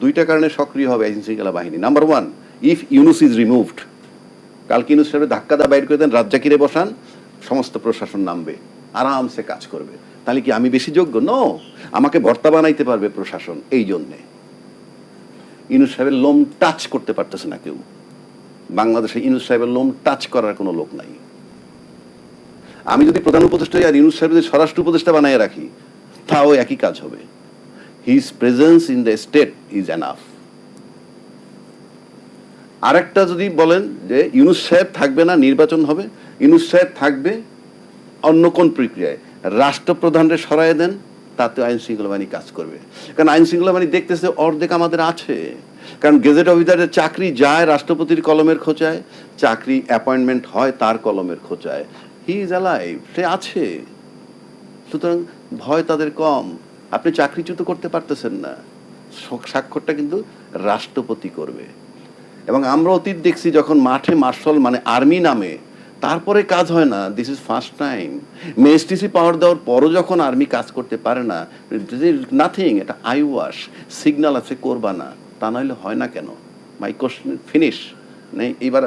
দুইটা কারণে সক্রিয় হবে আইন শৃঙ্খলা বাহিনী। Number one if Yunus is removed কালকে ইউনুস সাহেব ধাক্কা দা বাইর করে দেন রাজ্জাকিরে বসান, সমস্ত প্রশাসন নামবে, আরামসে কাজ করবে। তাহলে কি আমি বেশি যোগ্য? ন আমাকে ভর্তা বানাইতে পারবে প্রশাসন, এই জন্যে। ইউনুস সাহেবের লোম টাচ করতে পারতেছে না কেউ। বাংলাদেশে ইউনুস সাহেবের লোম টাচ করার কোনো লোক নাই। আমি যদি প্রধান উপদেষ্টা আর ইউনুস সাহেব যদি স্বরাষ্ট্র উপদেষ্টা বানায় রাখি, তাও একই কাজ হবে। His presence in the state is enough আরেকটা যদি বলেন যে ইউনুস থাকবে না, নির্বাচন হবে ইউনুস থাকবে অন্য কোন প্রক্রিয়ায়? রাষ্ট্রপ্রধানরে সরাই দেন, তাতে আইন শৃঙ্খলা বাহিনী কাজ করবে। কারণ আইন শৃঙ্খলা বাহিনী দেখতেছে অর্ধেক আমাদের আছে। কারণ গেজেট অফিসারের চাকরি যায় রাষ্ট্রপতির কলমের খোঁচায়, চাকরি অ্যাপয়েন্টমেন্ট হয় তার কলমের খোঁচায়। হি ইজ অ্যালাইভ সে আছে। সুতরাং ভয় তাদের কম। আপনি চাকরিচ্যুত করতে পারতেছেন না। স্বাক্ষরটা কিন্তু রাষ্ট্রপতি করবে। এবং আমরা অতীত দেখছি যখন মাঠে মার্শাল মানে আর্মি নামে, তারপরে কাজ হয় না দিস ইজ ফার্স্ট টাইম মেএসটিসি পাওয়ার দেওয়ার পরও যখন আর্মি কাজ করতে পারে না নাথিং এটা আই ওয়াশ সিগন্যাল আছে করবা না তা নাহলে হয় না কেন? মাই কোশ্চেন ফিনিশ নেই, এইবার